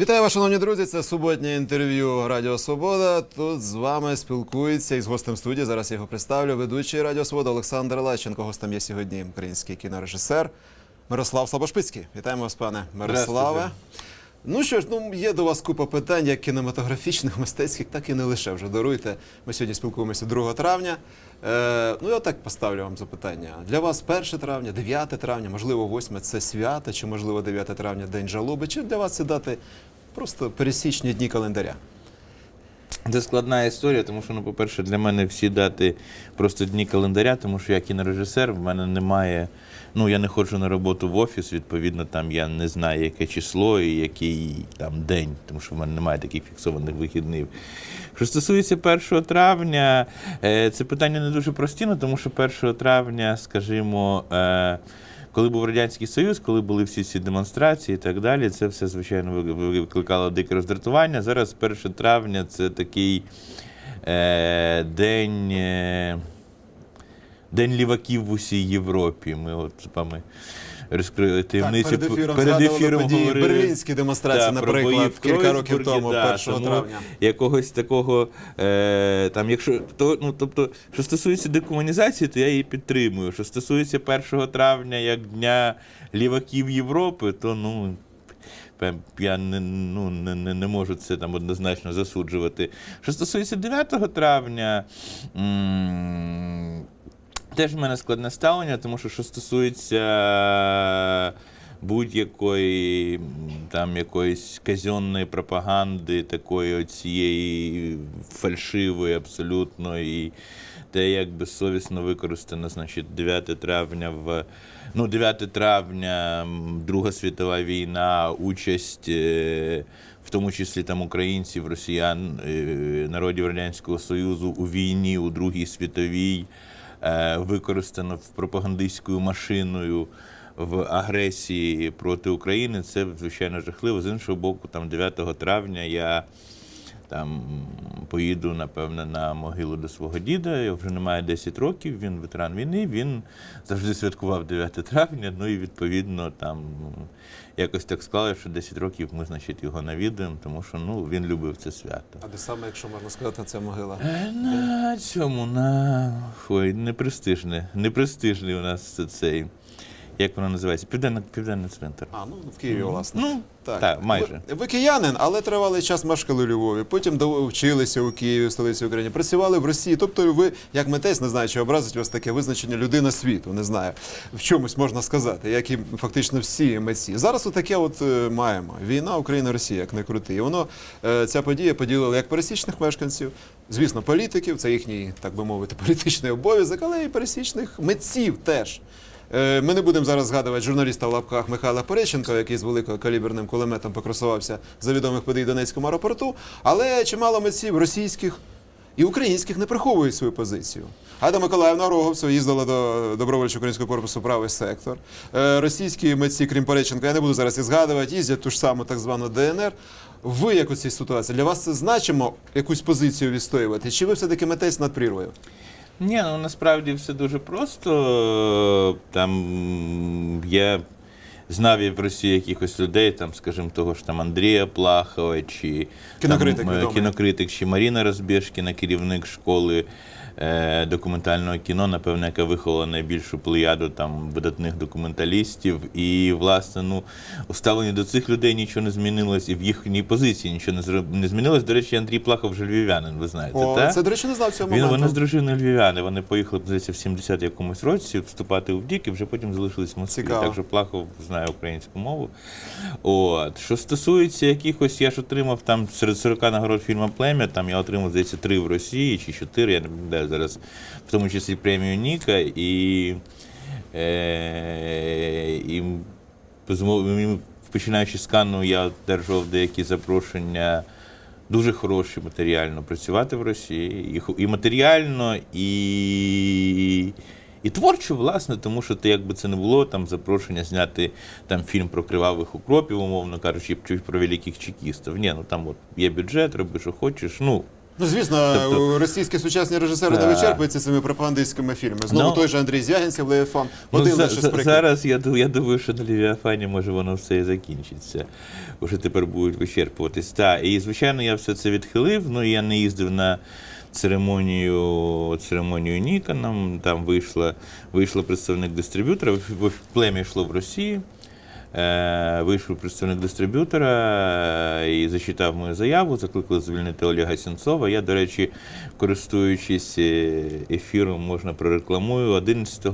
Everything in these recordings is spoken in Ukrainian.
Вітаю вас, шановні друзі. Це суботнє інтерв'ю Радіо Свобода. Тут з вами спілкується із гостем студії. Зараз я його представлю. Ведучий Радіо Свобода Олександр Лащенко. Гостем є сьогодні український кінорежисер Мирослав Слабошпицький. Вітаємо вас, пане Мирославе. Ну що ж, ну є до вас купа питань, як кінематографічних, мистецьких, так і не лише вже даруйте. Ми сьогодні спілкуємося 2 травня. Е, ну я так поставлю вам запитання. Для вас 1 травня, 9 травня, можливо, 8 це свято, чи можливо 9 травня день жалоби, чи для вас це дати просто пересічні дні календаря? Це складна історія, тому що, ну, по-перше, для мене всі дати просто дні календаря, тому що я кінорежисер, в мене немає. Ну, я не ходжу на роботу в офіс, відповідно, там я не знаю, яке число і який там день, тому що в мене немає таких фіксованих вихідних. Що стосується 1 травня, е, це питання не дуже прості, ну, тому що 1 травня, скажімо, е, коли був Радянський Союз, коли були всі ці демонстрації і так далі, це все, звичайно, ви- ви- викликало дике роздратування. Зараз 1 травня це такий е, день. День ліваків в усій Європі. Ми от з вами розкрили таємницю. перед ефіром перед ефіром події говорили. берлінські демонстрації, Да, про наприклад, в кілька років тому, да, 1 тому травня. Якогось такого, е, там, якщо то, ну, тобто, що стосується декомунізації, то я її підтримую. Що стосується 1 травня як Дня ліваків Європи, то ну. Я не, ну, не, не, не можу це там однозначно засуджувати. Що стосується 9 травня, Теж в мене складне ставлення, тому що що стосується будь-якої м, там якоїсь казенної пропаганди, такої цієї фальшивої абсолютно, і те, як безсовісно використано, значить, 9 травня в. Ну, 9 травня, Друга світова війна, участь, е, в тому числі там українців, росіян, е, народів Радянського Союзу у війні, у Другій світовій е, використано в пропагандистською машиною в агресії проти України. Це звичайно жахливо. З іншого боку, там 9 травня я там поїду, напевно, на могилу до свого діда. Його вже немає 10 років. Він ветеран війни. Він завжди святкував 9 травня. Ну і відповідно там якось так склали, що 10 років ми, значить, його навідуємо, тому що ну він любив це свято. А де саме, якщо можна сказати, ця могила? Е, На цьому, на ой, непрестижне. Непрестижний у нас цей. Як воно називається? Південно, південний цвинтар. А, ну в Києві, власне. Ну, так, майже. Ви, ви киянин, але тривалий час мешкали у Львові. Потім вчилися у Києві, в столиці України, працювали в Росії. Тобто ви, як митець, не знаю, чи образить вас таке визначення людина світу, не знаю. В чомусь можна сказати, як і фактично всі митці. Зараз отаке от е, маємо. Війна Україна-Росія, як не крути. І воно е, ця подія поділила як пересічних мешканців, звісно, політиків, це їхній, так би мовити, політичний обов'язок, але і пересічних митців теж. Е, Ми не будемо зараз згадувати журналіста в лапках Михайла Пореченка, який з великокаліберним кулеметом покросувався за відомих подій Донецькому аеропорту, але чимало митців російських і українських не приховують свою позицію. Ада Миколаївна Роговцева їздила до добровольчого українського корпусу правий сектор. Е, Російські митці, крім Пореченка, я не буду зараз і згадувати, їздять ту ж саму так звану ДНР. Ви як у цій ситуації? Для вас це значимо якусь позицію відстоювати? Чи ви все-таки митець над прірвою? Ні, ну насправді все дуже просто. Там я знав я в Росії якихось людей, там, скажімо, того ж там Андрія Плахова, чи Кінокритик там, е, відомий. кінокритик, чи Маріна Розбєшкіна, керівник школи е, документального кіно, напевно, яка виховала найбільшу плеяду там видатних документалістів. І, власне, ну, у ставленні до цих людей нічого не змінилось, і в їхній позиції нічого не не змінилось. До речі, Андрій Плахов вже львів'янин, ви знаєте, О, так? це, до речі, не знав цього Він, моменту. вони з дружиною львів'яни, вони поїхали здається, в 70 якомусь році вступати в ДІК і вже потім залишились в Москві. Цікаво. Так що Плахов знає українську мову. От. Що стосується якихось, я ж отримав там серед 40 нагород фільму Плем'я, там я отримав, здається, три в Росії чи чотири, я не пам'ятаю зараз, в тому числі премію Ніка і. Е, і починаючи з Канну, я одержував деякі запрошення дуже хороші матеріально працювати в Росії. І, і матеріально, і, і творчо, власне, тому що ти, якби це не було, там запрошення зняти там фільм про кривавих укропів, умовно кажучи, чи про великих чекістів. Ні, ну там от є бюджет, роби, що хочеш. Ну, Ну, звісно, Тобто- російські сучасні режисери не вичерпуються цими пропагандистськими фільмами. Знову Ну, той же Андрій Звягінцев, Леєфан. Ну, Один лише з за- зараз я, я думаю, що на Лівіафані може воно все і закінчиться. Уже тепер будуть вичерпуватись. Та, і звичайно, я все це відхилив. Ну я не їздив на церемонію церемонію Ніконом. Там вийшла, вийшла представник дистриб'ютора. Плем'я йшло в Росії. Е, Вийшов представник дистриб'ютора е, і зачитав мою заяву, закликали звільнити Олега Сенцова. Я, до речі, користуючись е, ефіром, можна прорекламую. 11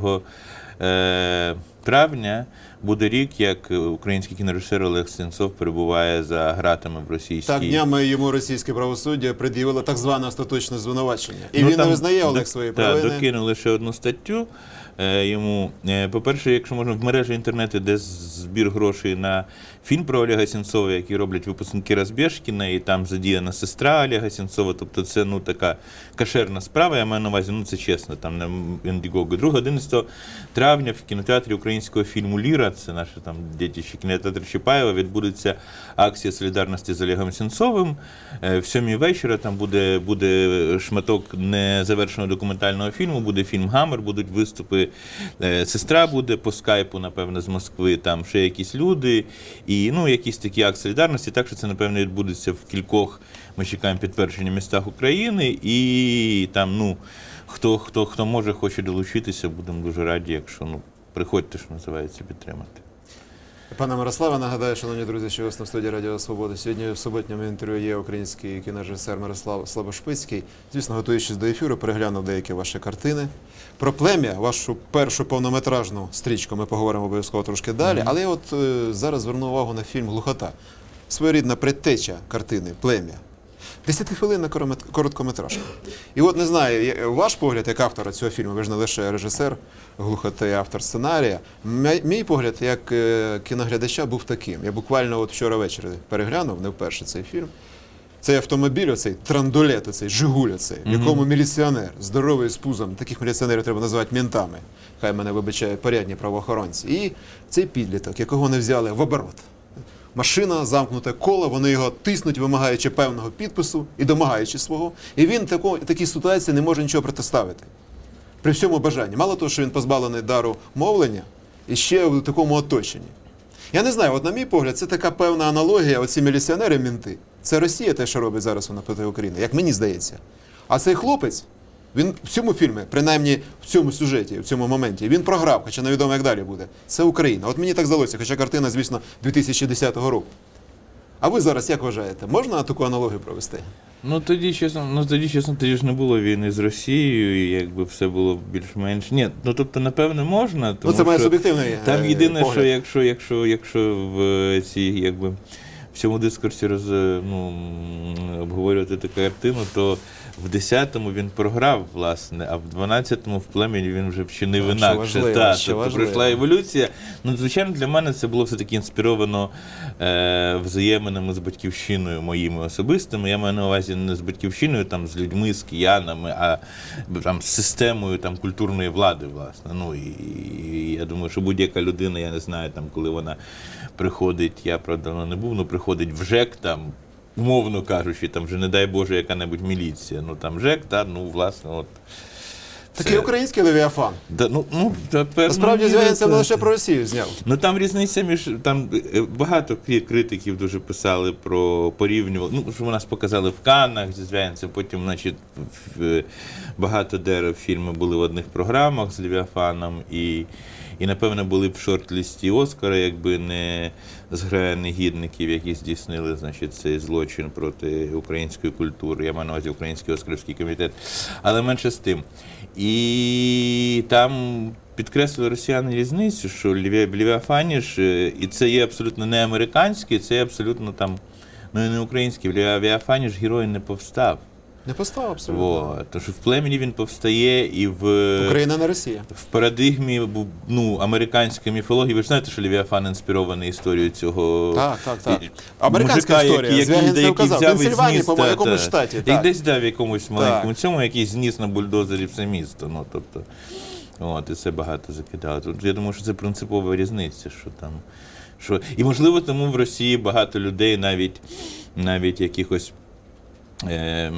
е, травня буде рік, як український кінорежисер Олег Сенцов перебуває за гратами в російській. Так, днями йому російське правосуддя пред'явило так зване остаточне звинувачення. І Ну, він там не визнає Олег до- свої провини. Докинули ще одну статтю йому. Е, По-перше, якщо можна в мережі інтернету, де збір грошей на фільм про Олега Сенцова, який роблять випускники Розбєшкіна, і там задіяна сестра Олега Сенцова. Тобто це ну така кашерна справа. Я маю на увазі, ну це чесно, там на Індіго. Друге, 11 травня в кінотеатрі українського фільму Ліра, це наше там дітище кінотеатр Чапаєва, відбудеться акція солідарності з Олегом Сенцовим. Е, В сьомій вечора там буде, буде шматок незавершеного документального фільму, буде фільм Гамер, будуть виступи. Е, Сестра буде по скайпу, напевно, з Москви, там ще якісь люди, і ну, якісь такі акт солідарності. Так що це, напевно, відбудеться в кількох, ми чекаємо підтвердження містах України. І там, ну, хто, хто, хто може, хоче долучитися, будемо дуже раді, якщо ну, приходьте, що називається, підтримати. Пане Мирославе, нагадаю, шановні друзі, що вас на студії Радіо Свобода. Сьогодні в суботньому інтерв'ю є український кінорежисер Мирослав Слабошпицький. Звісно, готуючись до ефіру, переглянув деякі ваші картини. Про плем'я, вашу першу повнометражну стрічку, ми поговоримо обов'язково трошки далі. Але я от е, зараз зверну увагу на фільм Глухота. Своєрідна предтеча картини Плем'я. Десятихвилинна короткометражка. І от не знаю, ваш погляд як автора цього фільму, ви ж не лише режисер, глухоти, автор сценарія. Мій, погляд як е, кіноглядача був таким. Я буквально от вчора ввечері переглянув не вперше цей фільм. Цей автомобіль, оцей трандулет, оцей Жигуль, оцей, в якому міліціонер, здоровий з пузом, таких міліціонерів треба називати ментами. Хай мене вибачають порядні правоохоронці. І цей підліток, якого не взяли в оборот. Машина, замкнуте коло, вони його тиснуть, вимагаючи певного підпису і домагаючи свого. І він тако, такій ситуації не може нічого протиставити. При всьому бажанні. Мало того, що він позбавлений дару мовлення, і ще в такому оточенні. Я не знаю, от на мій погляд, це така певна аналогія. Оці міліціонери мінти. Це Росія те, що робить зараз вона проти України, як мені здається. А цей хлопець, він в цьому фільмі, принаймні в цьому сюжеті, в цьому моменті, він програв, хоча невідомо, як далі буде. Це Україна. От мені так здалося, хоча картина, звісно, 2010 року. А ви зараз як вважаєте, можна таку аналогію провести? Ну тоді, чесно, ну тоді, чесно, тоді ж не було війни з Росією, і якби все було більш-менш. Ні, ну тобто, напевне, можна. Тому ну, це що суб'єктивний е, Там єдине, погляд. що якщо, якщо, якщо в цій, якби. В цьому дискурсі роз, ну, обговорювати таку картину, то в 10-му він програв, власне, а в 12-му в племені він вже вчинив що інакше. важливо, Та, тобто важливо. пройшла еволюція. Ну, звичайно, для мене це було все-таки інспіровано е, взаєминами з батьківщиною моїми особистими. Я маю на увазі не з батьківщиною, там, з людьми, з киянами, а там, з системою там, культурної влади, власне. Ну, і, і я думаю, що будь-яка людина, я не знаю, там, коли вона приходить, я правда давно не був, ну приходить в ЖЕК, там, умовно кажучи, там вже, не дай Боже, яка-небудь міліція. Ну там ЖЕК, та, ну, власне, от. Такий український левіафан. Да, ну, ну, певно, Насправді, Звягинцев це- не лише про Росію зняв. Ну там різниця між там е, багато критиків дуже писали про порівнювали. Ну що нас показали в Каннах зі Звягинцем, потім, значить, в- багато де фільми були в одних програмах з Левіафаном і. І, напевно, були б в шорт-лісті Оскара, якби не зграя негідників, які здійснили значить, цей злочин проти української культури. Я маю на увазі Український Оскарівський комітет. Але менше з тим. І там підкреслили росіяни різницю, що Ліві- Лівіафаніш, е, і це є абсолютно не американський, це є абсолютно там, ну і не український. В Лівіафаніш герой не повстав. Не постав абсолютно. Во. Що в племені він повстає і в. Україна не Росія. В парадигмі ну, американської міфології, ви ж знаєте, що Левіафан інспірований історією цього Так, так, так. Американська мужика, історія. який- який казав. взяв Пенсильванії, та, якомусь та. штаті, І десь дав в якомусь маленькому Так. цьому, який зніс на бульдозері все місто. Ну, тобто, от, і це багато закидало. Тут я думаю, що це принципова різниця, що там. Що... І можливо, тому в Росії багато людей навіть, навіть якихось. Е,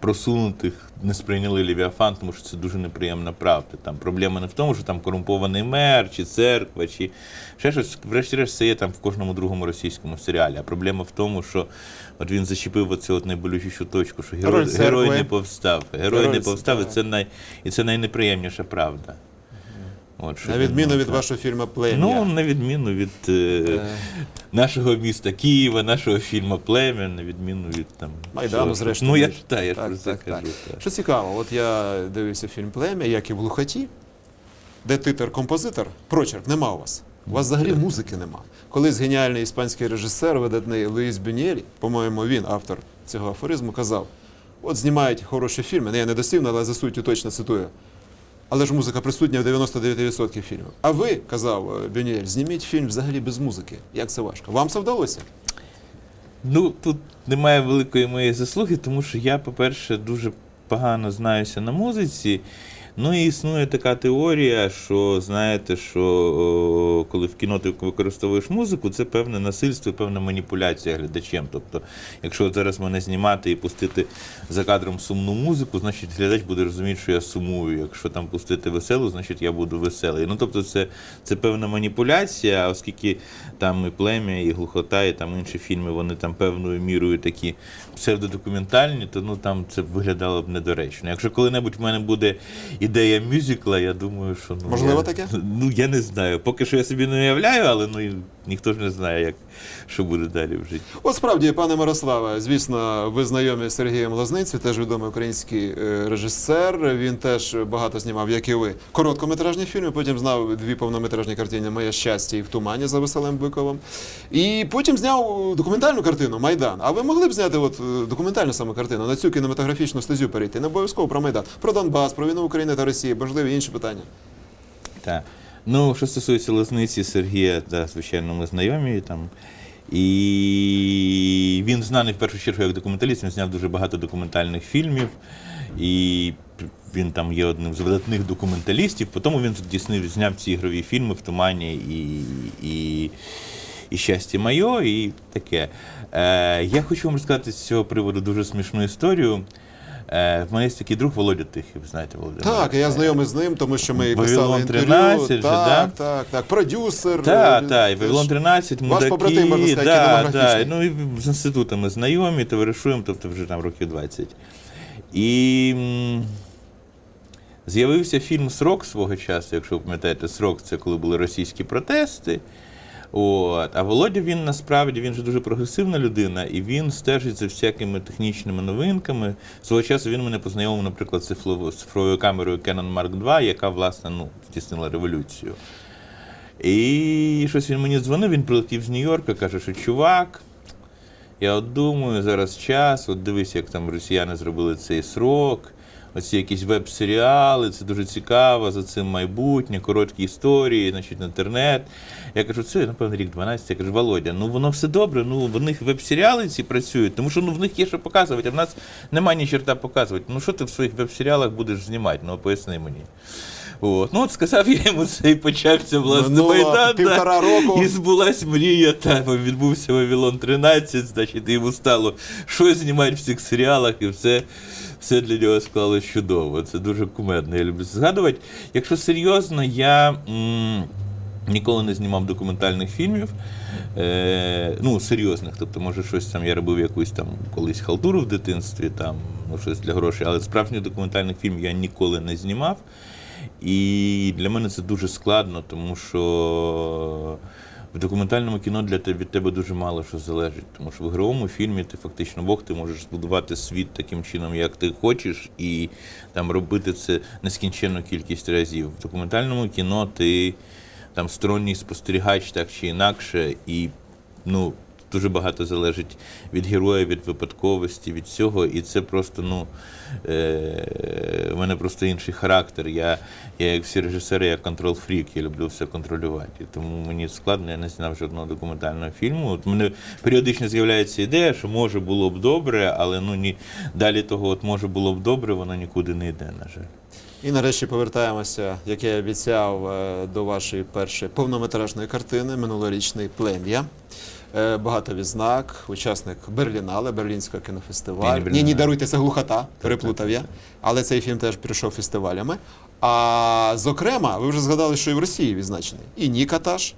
просунутих не сприйняли Левіафан, тому що це дуже неприємна правда. Там проблема не в тому, що там корумпований мер, чи церква, чи ще щось. Врешті-решт, це є там в кожному другому російському серіалі. А проблема в тому, що от він зачепив оцю от найболючішу точку, що герой, герой не повстав. Герой Роль не повстав, і це най і це найнеприємніша правда. От, На відміну ну, від вашого фільму Плем'я. Ну, на відміну від е, Е, нашого міста Києва, нашого фільму Плем'я, на відміну від там. Майдану, всього. зрештою. Ну, я ж та, я ж Так, про це так, так. кажу. так. Що цікаво, от я дивився фільм Плем'я, як і в глухоті, де титр-композитор, прочерк, нема у вас. У вас взагалі музики нема. Колись геніальний іспанський режисер, видатний Луїс Бюнєлі, по-моєму, він, автор цього афоризму, казав: от знімають хороші фільми, не я не дослівно, але за суттю точно цитую. Але ж музика присутня в 99% фільмів. А ви, казав е, зніміть фільм взагалі без музики. Як це важко? Вам це вдалося? Ну, тут немає великої моєї заслуги, тому що я, по-перше, дуже погано знаюся на музиці. Ну і існує така теорія, що знаєте, що о, коли в кіно ти використовуєш музику, це певне насильство певна маніпуляція глядачем. Тобто, якщо зараз мене знімати і пустити за кадром сумну музику, значить глядач буде розуміти, що я сумую. Якщо там пустити веселу, значить я буду веселий. Ну тобто, це, це певна маніпуляція, оскільки там і плем'я, і глухота, і там інші фільми, вони там певною мірою такі псевдодокументальні, то ну там це виглядало б недоречно. Якщо коли-небудь в мене буде ідея мюзикла, я думаю, що ну Можливо я, таке? Ну я не знаю. Поки що я собі не уявляю, але ну ніхто ж не знає, як що буде далі в житті. От справді, пане Мирославе, звісно, ви знайомі з Сергієм Лозницею, теж відомий український е, режисер. Він теж багато знімав, як і ви, короткометражні фільми. Потім знав дві повнометражні картини Моє щастя і в тумані за Веселим Биковим. І потім зняв документальну картину Майдан. А ви могли б зняти от е, документальну саме картину на цю кінематографічну стезю перейти? Не обов'язково про Майдан, про Донбас, про війну України та Росії, можливі інші питання. Так. Ну, що стосується Лозниці Сергія, да, звичайно, ми знайомі там. І він знаний в першу чергу як документаліст, він зняв дуже багато документальних фільмів. І він там є одним з видатних документалістів. Потім він здійснив, зняв ці ігрові фільми в тумані і, і, і щастя моє, і таке. Е, я хочу вам розказати з цього приводу дуже смішну історію. Е, в мене є такий друг Володя Тихий, ви знаєте, Володимир. Так, я знайомий з ним, тому що ми писали інтерв'ю. 13 же, так, да? так, так. Продюсер. Так, е, так. Вавилон 13, Ваш побратим, можна сказати, да, да, ну і з інститутами знайомі, товаришуємо, тобто вже там років 20. І з'явився фільм Срок свого часу, якщо ви пам'ятаєте, Срок це коли були російські протести. От. А Володя він насправді він же дуже прогресивна людина, і він стежить за всякими технічними новинками. Свого часу він мене познайомив, наприклад, з цифровою- камерою Canon Mark II, яка, власне, ну, здійснила революцію. І щось він мені дзвонив, він прилетів з Нью-Йорка, каже, що чувак, я от думаю, зараз час, от дивись, як там росіяни зробили цей срок, оці якісь веб-серіали, це дуже цікаво, за цим майбутнє, короткі історії, значить, інтернет. Я кажу, це, напевно, рік 12. Я кажу, Володя, ну воно все добре, ну в них веб-серіали ці працюють, тому що ну, в них є що показувати, а в нас немає ні черта показувати. Ну що ти в своїх веб-серіалах будеш знімати? Ну поясни мені. От. Ну, от сказав я йому це і почався власне Минуло майдан. півтора року. І збулась мрія, та відбувся Вавилон 13, значить, і йому стало щось знімати в цих серіалах, і все, все для нього склалось чудово. Це дуже кумедно, я люблю згадувати. Якщо серйозно, я. М- Ніколи не знімав документальних фільмів, е, ну, серйозних. Тобто, може, щось там я робив якусь там колись халтуру в дитинстві, там, ну, щось для грошей, але справжній документальний фільм я ніколи не знімав. І для мене це дуже складно, тому що в документальному кіно для тебе від тебе дуже мало що залежить. Тому що в ігровому фільмі ти фактично Бог, ти можеш збудувати світ таким чином, як ти хочеш, і там робити це нескінченну кількість разів. В документальному кіно ти там сторонній спостерігач так чи інакше, і ну. Дуже багато залежить від героя, від випадковості, від цього. І це просто, ну, е, в мене просто інший характер. Я, я як всі режисери, я контрол-фрік, я люблю все контролювати. Тому мені складно, я не знав жодного документального фільму. От мене періодично з'являється ідея, що може було б добре, але ну ні далі того, от може було б добре, воно нікуди не йде, на жаль. І нарешті повертаємося, як я обіцяв, е, до вашої першої повнометражної картини минулорічний плем'я. Е, багато відзнак, учасник Берлінале, Берлінського кінофестивалю. Ні, Ні, ні, даруйте, це глухота, переплутав я. Але цей фільм теж прийшов фестивалями. А зокрема, ви вже згадали, що і в Росії відзначений. І Нікаташ.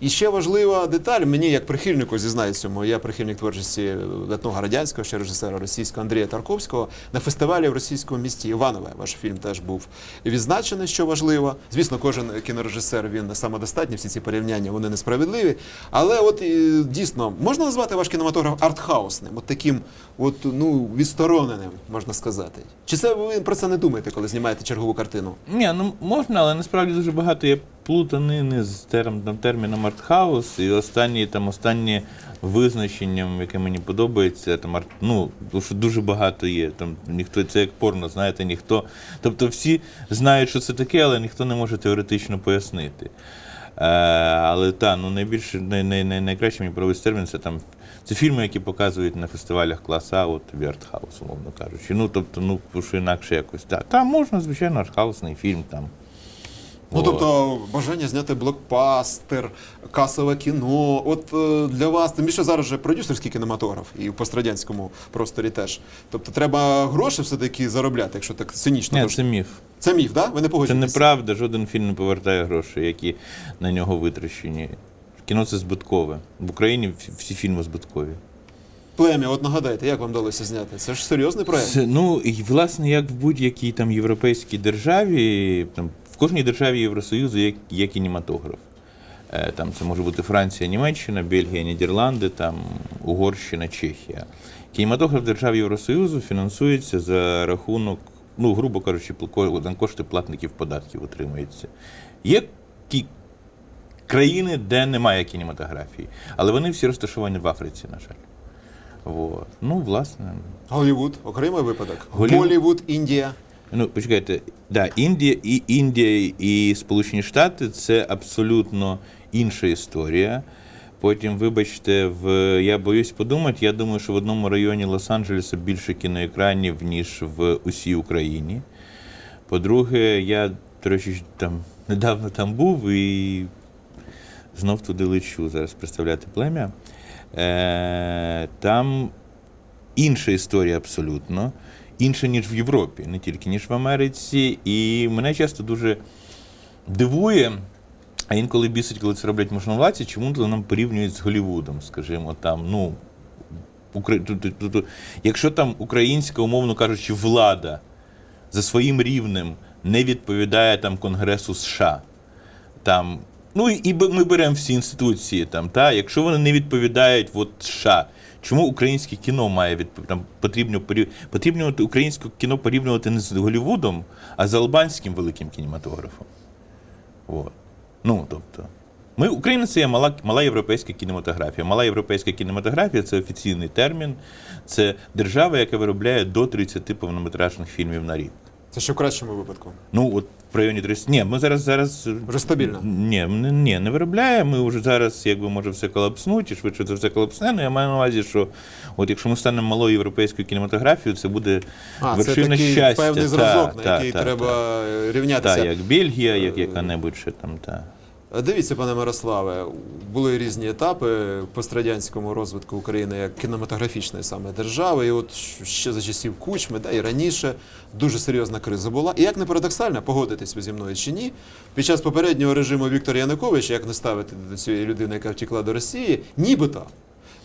І ще важлива деталь, мені як прихильнику зізнаюсь цьому, я прихильник творчості видатного радянського ще режисера російського Андрія Тарковського на фестивалі в російському місті Іванове. Ваш фільм теж був відзначений, що важливо. Звісно, кожен кінорежисер він самодостатній, всі ці порівняння вони несправедливі. Але от дійсно можна назвати ваш кінематограф артхаусним, от таким, от ну відстороненим, можна сказати. Чи це ви про це не думаєте, коли знімаєте чергову картину? Ні, ну можна, але насправді дуже багато є плутанини з терм, там, артхаус. І останні там останні визначенням, яке мені подобається, там арт, ну, що дуже багато є. Там ніхто це як порно, знаєте, ніхто. Тобто всі знають, що це таке, але ніхто не може теоретично пояснити. Е, але та, ну найбільше най, най, най, найкраще мені подобається термін це там. Це фільми, які показують на фестивалях класа, от в артхаус, умовно кажучи. Ну, тобто, ну, що інакше якось. Так, та, можна, звичайно, артхаусний фільм там. Ну, тобто бажання зняти блокбастер, касове кіно. От е, для вас, тим більше зараз же продюсерський кінематограф і в пострадянському просторі теж. Тобто треба гроші все-таки заробляти, якщо так цинічно. Ні, це міф. Це міф, да? Ви не Це неправда, жоден фільм не повертає гроші, які на нього витрачені. Кіно це збиткове. В Україні всі- фільми збиткові. Плем'я, от нагадайте, як вам вдалося зняти? Це ж серйозний проект. Це, ну, і, власне, як в будь-якій там європейській державі, там, в кожній державі Євросоюзу є, є кінематограф. Е, Там це може бути Франція, Німеччина, Бельгія, Нідерланди, там, Угорщина, Чехія. Кінематограф держав Євросоюзу фінансується за рахунок, ну, грубо кажучи, кошти платників податків отримується. Є країни, де немає кінематографії, але вони всі розташовані в Африці, на жаль. Вот. Ну, власне. Голлівуд, окремий випадок. Болівуд, Індія. Ну, почекайте, да, Індія і Індія і Сполучені Штати це абсолютно інша історія. Потім, вибачте, в я боюсь подумати. Я думаю, що в одному районі Лос-Анджелеса більше кіноекранів, ніж в усій Україні. По-друге, я, речі, там недавно там був і знов туди лечу зараз представляти плем'я. Е, там інша історія абсолютно, інша, ніж в Європі, не тільки ніж в Америці. І мене часто дуже дивує, а інколи бісить, коли це роблять можновладці, чому нам порівнюють з Голлівудом, скажімо, там, ну. Якщо там українська, умовно кажучи, влада за своїм рівнем не відповідає там Конгресу США, там, ну і ми беремо всі інституції, там, та, якщо вони не відповідають от, США, чому українське кіно має відповідати? Там потрібно потрібно українське кіно порівнювати не з Голлівудом, а з албанським великим кінематографом. От. Ну, тобто. Ми, Україна це є мала, мала європейська кінематографія. Мала європейська кінематографія це офіційний термін. Це держава, яка виробляє до 30 повнометражних фільмів на рік. Це ще в кращому випадку. Ну, от в районі 30. Ні, ми зараз зараз. Вже стабільно. Ні, ні, ні, не виробляє. Ми вже зараз, якби може все колапснути, і швидше це все колапсне. Ну, я маю на увазі, що от якщо ми станемо малою європейською кінематографією, це буде А, це такий щастя. певний Та, зразок, на та, який та, треба та. е, рівнятися. Так, як Бельгія, як яка-небудь ще там. Та. Дивіться, пане Мирославе, були різні етапи пострадянському розвитку України як кінематографічної саме держави. І от ще за часів Кучми, да, і раніше дуже серйозна криза була. І як не парадоксально, погодитесь ви зі мною чи ні, під час попереднього режиму Віктора Януковича, як не ставити до цієї людини, яка втекла до Росії, нібито.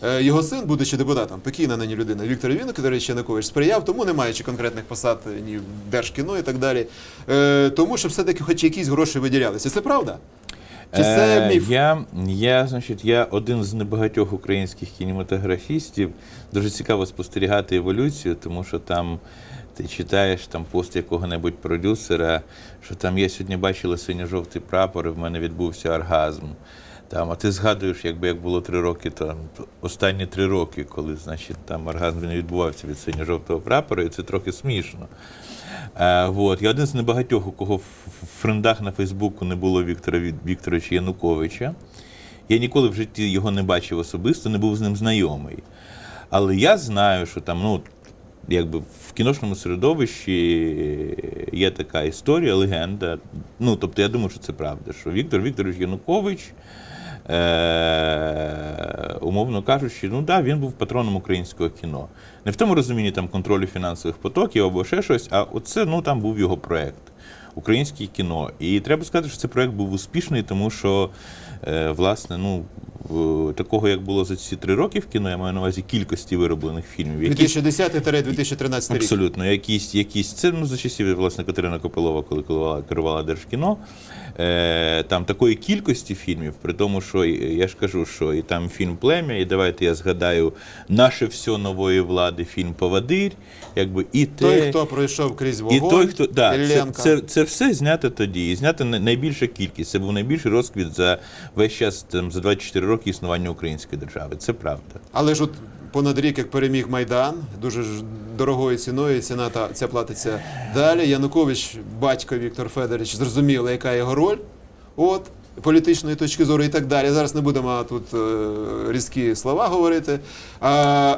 е, Його син, будучи депутатом, покійна нині людина Віктор Вінник, до речі, Янукович сприяв, тому не маючи конкретних посад ні в Держкіно і так далі. Е, тому що все-таки хоч якісь гроші виділялися. Це правда? Чи це Е, міф? Я, я, значить, я один з небагатьох українських кінематографістів. Дуже цікаво спостерігати еволюцію, тому що там ти читаєш там пост якого-небудь продюсера, що там я сьогодні бачила синьо-жовтий прапор, і в мене відбувся оргазм. Там, а ти згадуєш, якби як було три роки, то останні три роки, коли значить, там оргазм не відбувався від синьо-жовтого прапора, і це трохи смішно. Е, вот. Я один з небагатьох, у кого в френдах на Фейсбуку не було Віктора Вікторовича Януковича. Я ніколи в житті його не бачив особисто, не був з ним знайомий. Але я знаю, що там, ну, якби в кіношному середовищі є така історія, легенда. Ну, тобто, я думаю, що це правда, що Віктор Вікторович Янукович Е, умовно кажучи, ну да, він був патроном українського кіно. Не в тому розумінні там контролю фінансових потоків або ще щось, а оце ну там був його проект. Українське кіно. І треба сказати, що цей проект був успішний, тому що, е, власне, ну, такого, як було за ці три роки в кіно, я маю на увазі кількості вироблених фільмів. які 2010-2013 рік. Абсолютно, якісь, якісь це ну, за часів власне Катерина Копилова, коли керувала, керувала Держкіно. Е, там такої кількості фільмів, при тому, що я ж кажу, що і там фільм Плем'я, і давайте я згадаю наше все нової влади, фільм Повадир, якби і те. Той, хто пройшов крізь вогонь, І той, хто да, це, це, це все знято тоді. І знято най- найбільша кількість. Це був найбільший розквіт за весь час там, за 24 роки існування української держави. Це правда. Але ж от понад рік, як переміг Майдан, дуже дорогою ціною ціна та ця платиться далі. Янукович, батько Віктор Федорович, зрозуміли, яка його роль. От. Політичної точки зору і так далі. Зараз не будемо тут е, різкі слова говорити. А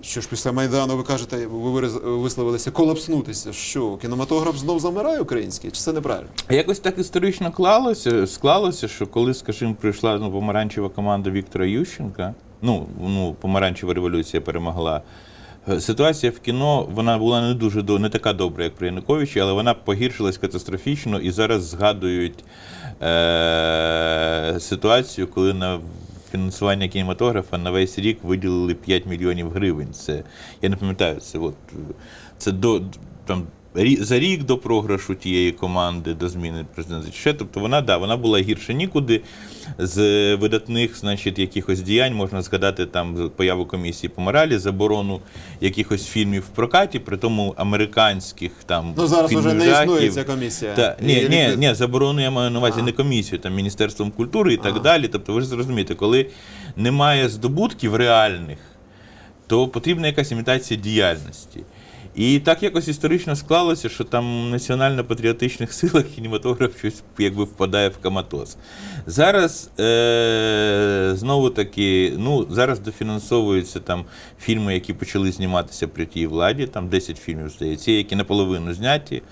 що ж після Майдану ви кажете, ви висловилися колапснутися. Що кінематограф знов замирає український? Чи це неправильно? Якось так історично клалося, склалося, що коли, скажімо, прийшла ну, помаранчева команда Віктора Ющенка, ну, ну помаранчева революція перемогла. е, Ситуація в кіно вона була не дуже до не така добра, як при Януковичі, але вона погіршилась катастрофічно і зараз згадують е- ситуацію, коли на фінансування кінематографа на весь рік виділили 5 мільйонів гривень. Це я не пам'ятаю, це от це до там. За рік до програшу тієї команди, до зміни президента, ще тобто вона да, вона була гірше нікуди. З видатних, значить, якихось діянь можна згадати там появу комісії по моралі, заборону якихось фільмів в прокаті, при тому американських там Ну зараз вже не існує ця комісія. Та, ні, ні, ні, заборону я маю на увазі А. не комісію, там Міністерством культури і так А. далі. Тобто, ви ж зрозумієте, коли немає здобутків реальних, то потрібна якась імітація діяльності. І так якось історично склалося, що там національно-патріотичних силах кінематограф щось якби впадає в коматоз. Зараз е- знову таки, ну зараз дофінансовуються там фільми, які почали зніматися при тій владі, там 10 фільмів здається, які наполовину зняті.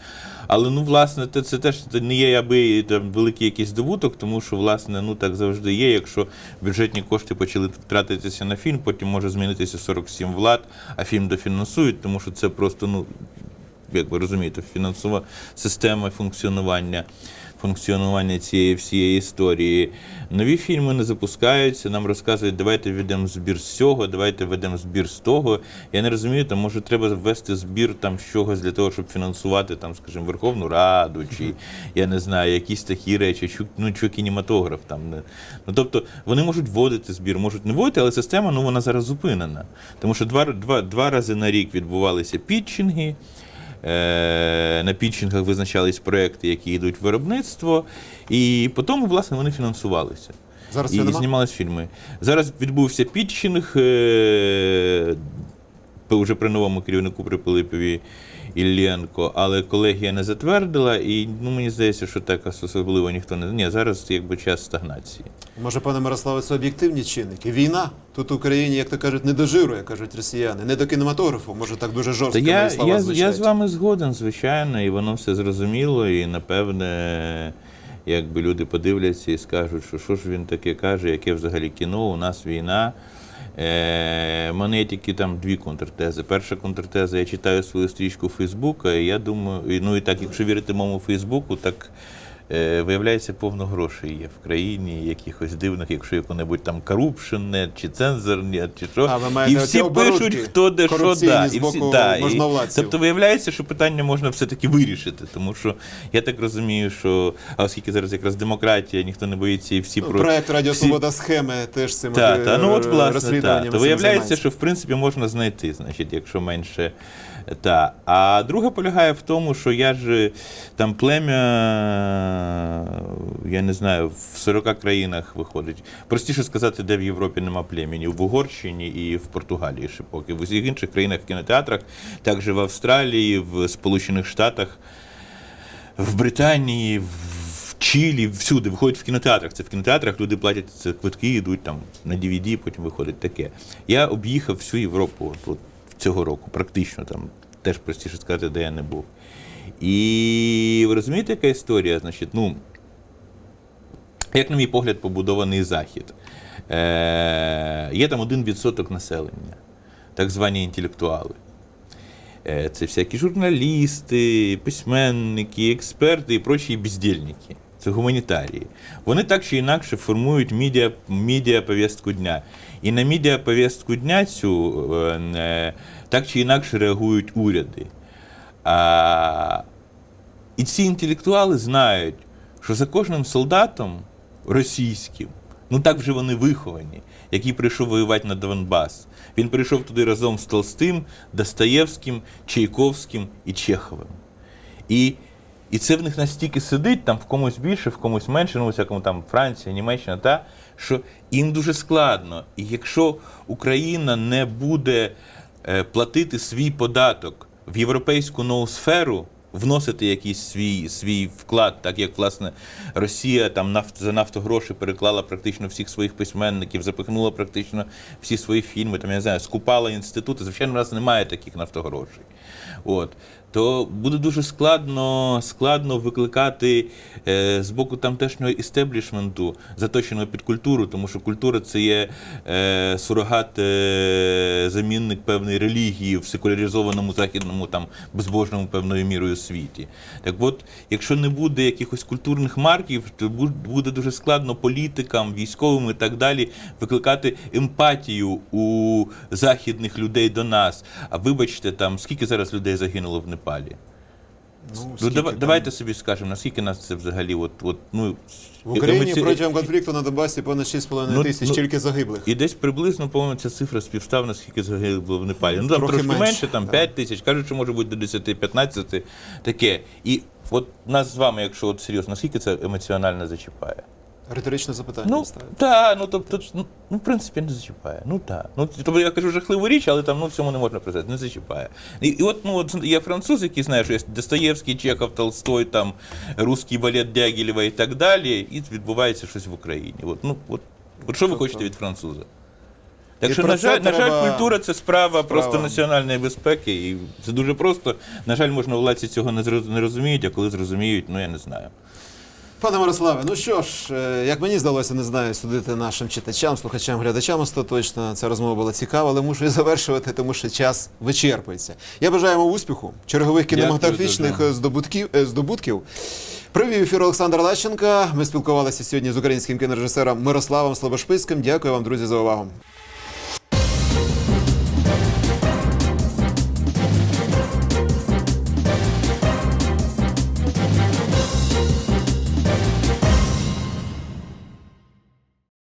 Але ну, власне, це, це теж не є аби там великий якийсь здобуток, тому що власне ну так завжди є. Якщо бюджетні кошти почали втратитися на фільм, потім може змінитися 47 влад, а фільм дофінансують, тому що це просто ну як ви розумієте, фінансова система функціонування. Функціонування цієї всієї історії. Нові фільми не запускаються, нам розказують, давайте введемо збір з цього, давайте введемо збір з того. Я не розумію, там може треба ввести збір там з чогось для того, щоб фінансувати там, скажімо, Верховну Раду, чи я не знаю, якісь такі речі, що, ну, що кінематограф там. Ну, тобто вони можуть вводити збір, можуть не вводити, але система ну, вона зараз зупинена. Тому що два, два, два рази на рік відбувалися пітчинги. Е, На пітчингах визначались проекти, які йдуть в виробництво, і потім, власне, вони фінансувалися. Зараз і знімались фільми. Зараз відбувся пітчинг е, вже при новому керівнику при Пилипові Іллєнко, але колегія не затвердила, і ну, мені здається, що так особливо ніхто не. Ні, зараз якби час стагнації. Може, пане Мирославе, це об'єктивні чинники. Війна тут в Україні, як то кажуть, не до жиру, як кажуть росіяни, не до кінематографу. Може так дуже Та я, я, я з вами згоден, звичайно, і воно все зрозуміло, і напевне, якби люди подивляться і скажуть, що що ж він таке каже, яке взагалі кіно, у нас війна. Е, мене є тільки там дві контртези. Перша контртеза, я читаю свою стрічку Фейсбука, і я думаю, ну і так, якщо вірити моєму Фейсбуку, так виявляється, повно грошей є в країні, якихось дивних, якщо яку-небудь там корупшн, чи цензорні, чи що. А, ви маєте і всі пишуть, хто де що да. І всі, да, і, тобто виявляється, що питання можна все-таки вирішити, тому що я так розумію, що а оскільки зараз якраз демократія, ніхто не боїться і всі Ну, про Проект Радіо всі- Свобода схеми теж цим та, е, та, ну от власне, та, то виявляється, що в принципі можна знайти, значить, якщо менше. Та. А друга полягає в тому, що я ж там плем'я, я не знаю, в 40 країнах виходить. Простіше сказати, де в Європі нема племені, в Угорщині і в Португалії ще поки. В усіх інших країнах в кінотеатрах, також в Австралії, в Сполучених Штатах, в Британії, в Чилі, всюди виходять в кінотеатрах. Це в кінотеатрах люди платять це квитки, йдуть там на DVD, потім виходить таке. Я об'їхав всю Європу от, цього року, практично там, теж простіше сказати, де я не був. І ви розумієте, яка історія? Значить, ну, як, на мій погляд, побудований захід. Е, є там один відсоток населення, так звані інтелектуали. Е, Це всякі журналісти, письменники, експерти і прочі бездільники. Це гуманітарії. Вони так чи інакше формують медіа, медіа повістку дня. І на медіа повістку дня цю е, е, так чи інакше реагують уряди. А, і ці інтелектуали знають, що за кожним солдатом російським, ну так вже вони виховані, який прийшов воювати на Донбас. Він прийшов туди разом з Толстим, Достоєвським, Чайковським і Чеховим. І, і це в них настільки сидить, там в комусь більше, в комусь менше, ну, у всякому там Франція, Німеччина, та, що їм дуже складно. І якщо Україна не буде е, платити свій податок в європейську ноосферу, вносити якийсь свій, свій вклад, так як власне Росія там нафт, за нафтогроші переклала практично всіх своїх письменників, запихнула практично всі свої фільми, там я не знаю, скупала інститути. Звичайно, у нас немає таких нафтогрошей. От. То буде дуже складно, складно викликати е, з боку тамтешнього істеблішменту, заточеного під культуру, тому що культура це є е, сурогат, е, замінник певної релігії в секуляризованому західному там безбожному певною мірою світі. Так от, якщо не буде якихось культурних марків, то буде дуже складно політикам, військовим і так далі викликати емпатію у західних людей до нас. А вибачте, там скільки зараз людей загинуло в Непалі? Ну, Ну, скільки дава- там? давайте собі скажемо, наскільки нас це взагалі, от, от, ну, В Україні емоці- протягом конфлікту на Донбасі понад 6,5 Ну, тисяч ну, тільки загиблих. І десь приблизно, по-моєму, ця цифра співставна, скільки загибло в Непалі. Ну там Трохи трошки менше, менше, там да. 5 тисяч, кажуть, що може бути до 10-15, таке. І от нас з вами, якщо от серйозно, наскільки це емоціонально зачіпає? Риторичне запитання Ну, ставить. так, ну тобто, ну, ну, в принципі, не зачіпає. Ну так. Ну, тобто я кажу жахливу річ, але там ну, всьому не можна признати, не зачіпає. І, і от, ну, от є француз, який знає, що є Достоєвський, Чехов, Толстой, там, русський балет Дягілєва і так далі, і відбувається щось в Україні. От, ну, от, от що ви Тобто- хочете від француза? Так І що, на жаль, на жаль, культура це справа, просто національної безпеки. І це дуже просто. На жаль, можна владці цього не розуміють, а коли зрозуміють, ну я не знаю. Пане Мирославе, ну що ж, е, як мені здалося, не знаю, судити нашим читачам, слухачам, глядачам остаточно. Ця розмова була цікава, але мушу і завершувати, тому що час вичерпується. Я бажаю вам успіху, чергових кінематографічних е, здобутків, е, здобутків. Привів ефір Олександр Лащенка. Ми спілкувалися сьогодні з українським кінорежисером Мирославом Слобошпицьким. Дякую вам, друзі, за увагу.